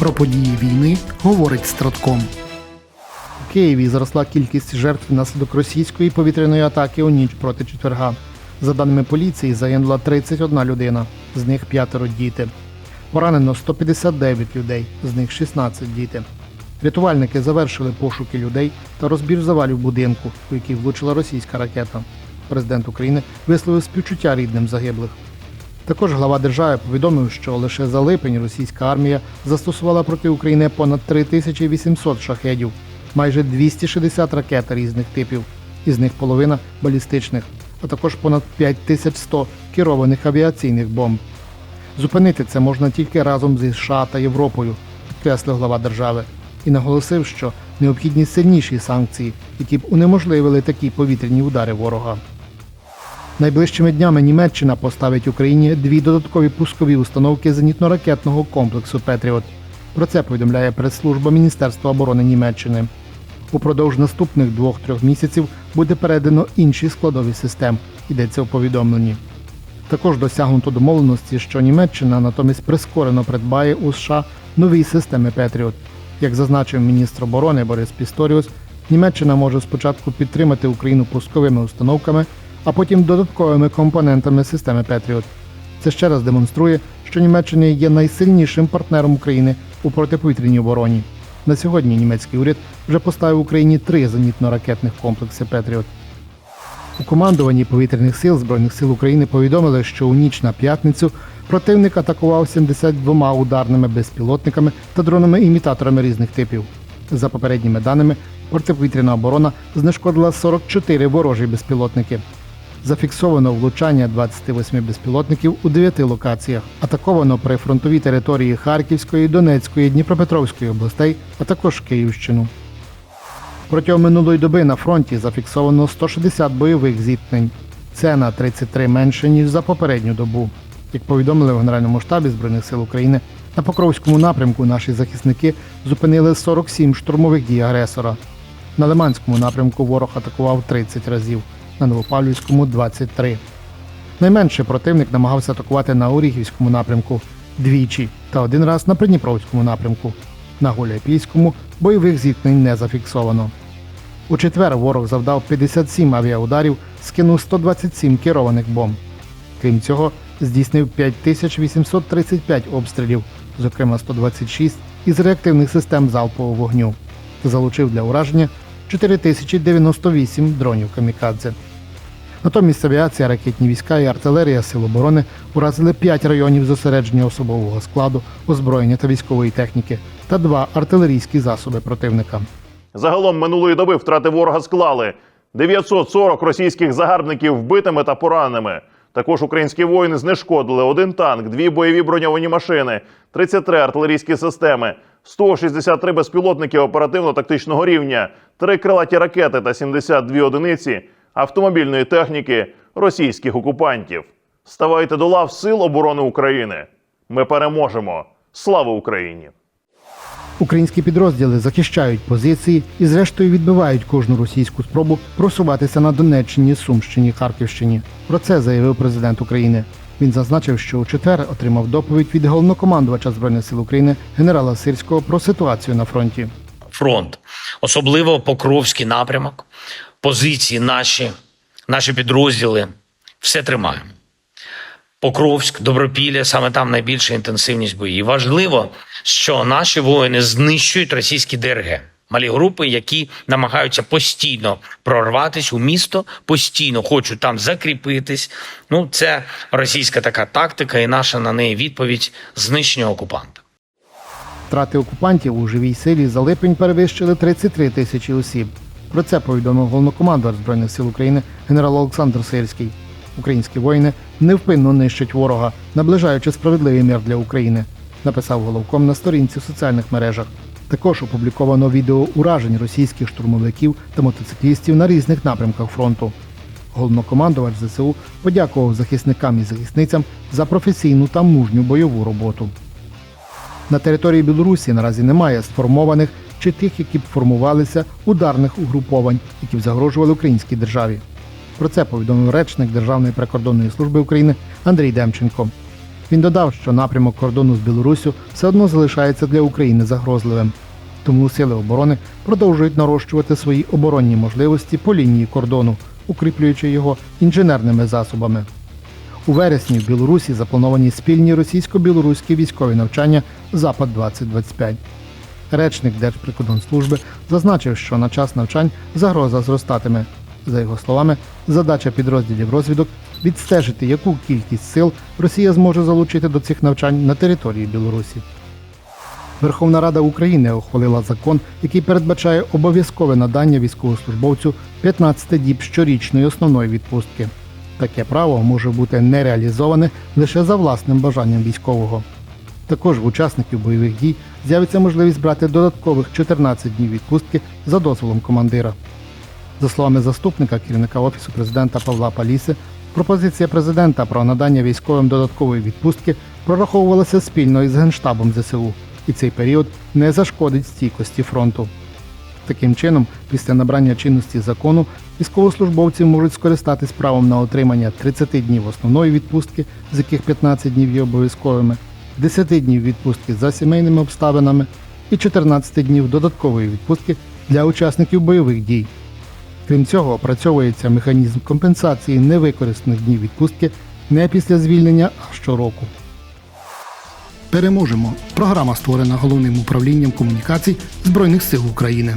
Про події війни говорить Стратком. У Києві зросла кількість жертв внаслідок російської повітряної атаки у ніч проти четверга. За даними поліції, загинула 31 людина, з них п'ятеро діти. Поранено 159 людей, з них 16 діти. Рятувальники завершили пошуки людей та розбір завалів будинку, у який влучила російська ракета. Президент України висловив співчуття рідним загиблих. Також глава держави повідомив, що лише за липень російська армія застосувала проти України понад 3800 шахедів, майже 260 ракет різних типів, із них половина балістичних, а також понад 5100 керованих авіаційних бомб. Зупинити це можна тільки разом зі США та Європою, підкреслив глава держави, і наголосив, що необхідні сильніші санкції, які б унеможливили такі повітряні удари ворога. Найближчими днями Німеччина поставить Україні дві додаткові пускові установки зенітно-ракетного комплексу Петріот. Про це повідомляє прес-служба Міністерства оборони Німеччини. Упродовж наступних двох-трьох місяців буде передано інші складові систем, йдеться у повідомленні. Також досягнуто домовленості, що Німеччина натомість прискорено придбає у США нові системи Петріот. Як зазначив міністр оборони Борис Пісторіус, Німеччина може спочатку підтримати Україну пусковими установками, а потім додатковими компонентами системи Петріот. Це ще раз демонструє, що Німеччина є найсильнішим партнером України у протиповітряній обороні. На сьогодні німецький уряд вже поставив Україні три зенітно-ракетних комплекси Петріот. У командуванні повітряних сил Збройних сил України повідомили, що у ніч на п'ятницю противник атакував 72 ударними безпілотниками та дронами-імітаторами різних типів. За попередніми даними, протиповітряна оборона знешкодила 44 ворожі безпілотники. Зафіксовано влучання 28 безпілотників у 9 локаціях. Атаковано при фронтовій території Харківської, Донецької, Дніпропетровської областей, а також Київщину. Протягом минулої доби на фронті зафіксовано 160 бойових зіткнень. Це на 33 менше, ніж за попередню добу. Як повідомили в Генеральному штабі Збройних сил України, на Покровському напрямку наші захисники зупинили 47 штурмових дій агресора. На Лиманському напрямку ворог атакував 30 разів, на Новопавлівському 23. Найменше противник намагався атакувати на Оріхівському напрямку двічі та один раз на Придніпровському напрямку. На Гуляйпільському бойових зіткнень не зафіксовано. У четвер ворог завдав 57 авіаударів, скинув 127 керованих бомб. Крім цього, здійснив 5835 обстрілів, зокрема 126 із реактивних систем залпового вогню, залучив для ураження 4098 дронів камікадзе. Натомість авіація, ракетні війська і артилерія Сил оборони уразили 5 районів зосередження особового складу, озброєння та військової техніки та два артилерійські засоби противника. Загалом минулої доби втрати ворога склали 940 російських загарбників вбитими та пораненими. Також українські воїни знешкодили один танк, дві бойові броньовані машини, 33 артилерійські системи, 163 безпілотники оперативно-тактичного рівня, 3 крилаті ракети та 72 одиниці автомобільної техніки російських окупантів. Ставайте до лав Сил оборони України. Ми переможемо! Слава Україні! Українські підрозділи захищають позиції і, зрештою, відбивають кожну російську спробу просуватися на Донеччині, Сумщині, Харківщині. Про це заявив президент України. Він зазначив, що у четвер отримав доповідь від головнокомандувача збройних сил України генерала Сирського про ситуацію на фронті. фронт, особливо Покровський напрямок, позиції наші, наші підрозділи, все тримаємо. Покровськ, Добропілля, саме там найбільша інтенсивність боїв. Важливо, що наші воїни знищують російські ДРГ. Малі групи, які намагаються постійно прорватися у місто, постійно хочуть там закріпитись. Ну, це російська така тактика, і наша на неї відповідь знищення окупанта. Втрати окупантів у живій силі за липень перевищили 33 тисячі осіб. Про це повідомив головнокомандувач Збройних сил України генерал Олександр Сирський. Українські воїни невпинно нищать ворога, наближаючи справедливий мир для України, написав головком на сторінці в соціальних мережах. Також опубліковано відео уражень російських штурмовиків та мотоциклістів на різних напрямках фронту. Головнокомандувач ЗСУ подякував захисникам і захисницям за професійну та мужню бойову роботу. На території Білорусі наразі немає сформованих чи тих, які б формувалися ударних угруповань, які б загрожували українській державі. Про це повідомив речник Державної прикордонної служби України Андрій Демченко. Він додав, що напрямок кордону з Білоруссю все одно залишається для України загрозливим. Тому сили оборони продовжують нарощувати свої оборонні можливості по лінії кордону, укріплюючи його інженерними засобами. У вересні в Білорусі заплановані спільні російсько-білоруські військові навчання Запад 2025 Речник Держприкордонслужби зазначив, що на час навчань загроза зростатиме. За його словами, задача підрозділів розвідок відстежити, яку кількість сил Росія зможе залучити до цих навчань на території Білорусі. Верховна Рада України ухвалила закон, який передбачає обов'язкове надання військовослужбовцю 15 діб щорічної основної відпустки. Таке право може бути не реалізоване лише за власним бажанням військового. Також в учасників бойових дій з'явиться можливість брати додаткових 14 днів відпустки за дозволом командира. За словами заступника керівника офісу президента Павла Паліси, пропозиція президента про надання військовим додаткової відпустки прораховувалася спільно із генштабом ЗСУ, і цей період не зашкодить стійкості фронту. Таким чином, після набрання чинності закону, військовослужбовці можуть скористатись правом на отримання 30 днів основної відпустки, з яких 15 днів є обов'язковими, 10 днів відпустки за сімейними обставинами і 14 днів додаткової відпустки для учасників бойових дій. Крім цього, опрацьовується механізм компенсації невикористаних днів відпустки не після звільнення, а щороку. Переможемо. Програма створена головним управлінням комунікацій Збройних сил України.